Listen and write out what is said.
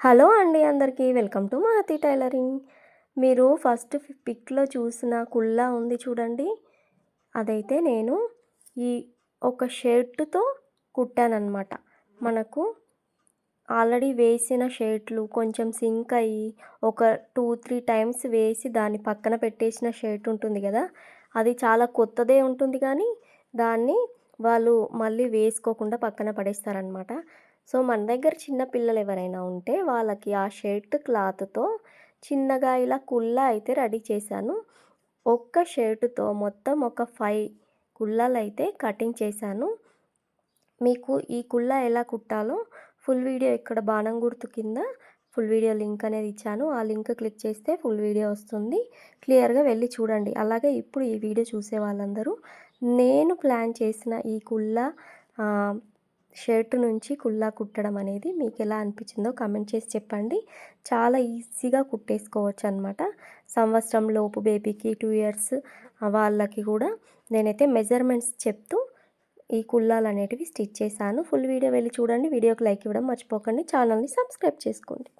Hello అండి అందరికీ welcome to Mahathi tailoring. మీరు ఫస్ట్ పిక్లో చూసిన కుల్లా ఉంది చూడండి. అదైతే నేను ఈ ఒక షర్టుతో కుట్టానమాట మనకు ఆల్రెడీ వేసిన షర్ట్లు కొంచెం సింక్ అయ్యి ఒక టూ త్రీ టైమ్స్ వేసి దాన్ని పక్కన పెట్టేసిన షర్ట్ ఉంటుంది కదా. అది చాలా కొత్తదే ఉంటుంది కానీ దాన్ని వాళ్ళు మళ్ళీ వేసుకోకుండా పక్కన పడేస్తారనమాట సో మన దగ్గర చిన్న పిల్లలు ఎవరైనా ఉంటే వాళ్ళకి ఆ షర్ట్ క్లాత్తో చిన్నగా ఇలా కుల్ల అయితే రెడీ చేశాను. ఒక్క షర్టుతో మొత్తం ఒక ఫైవ్ కుల్లలు అయితే కటింగ్ చేశాను. మీకు ఈ కుల్ల ఎలా కుట్టాలో ఫుల్ వీడియో ఇక్కడ బాణం గుర్తు కింద ఫుల్ వీడియో లింక్ అనేది ఇచ్చాను. ఆ లింక్ క్లిక్ చేస్తే ఫుల్ వీడియో వస్తుంది. క్లియర్గా వెళ్ళి చూడండి. అలాగే ఇప్పుడు ఈ వీడియో చూసే వాళ్ళందరూ నేను ప్లాన్ చేసిన ఈ కుల్ల షర్ట్ నుంచి కుల్లా కుట్టడం అనేది మీకు ఎలా అనిపించిందో కమెంట్ చేసి చెప్పండి. చాలా ఈజీగా కుట్టేసుకోవచ్చు అనమాట సంవత్సరం లోపు బేబీకి టూ ఇయర్స్ వాళ్ళకి కూడా నేనైతే మెజర్మెంట్స్ చెప్తూ ఈ కుల్లాలు అనేటివి స్టిచ్ చేశాను. ఫుల్ వీడియో వెళ్ళి చూడండి. వీడియోకి లైక్ ఇవ్వడం మర్చిపోకండి. ఛానల్ని సబ్స్క్రైబ్ చేసుకోండి.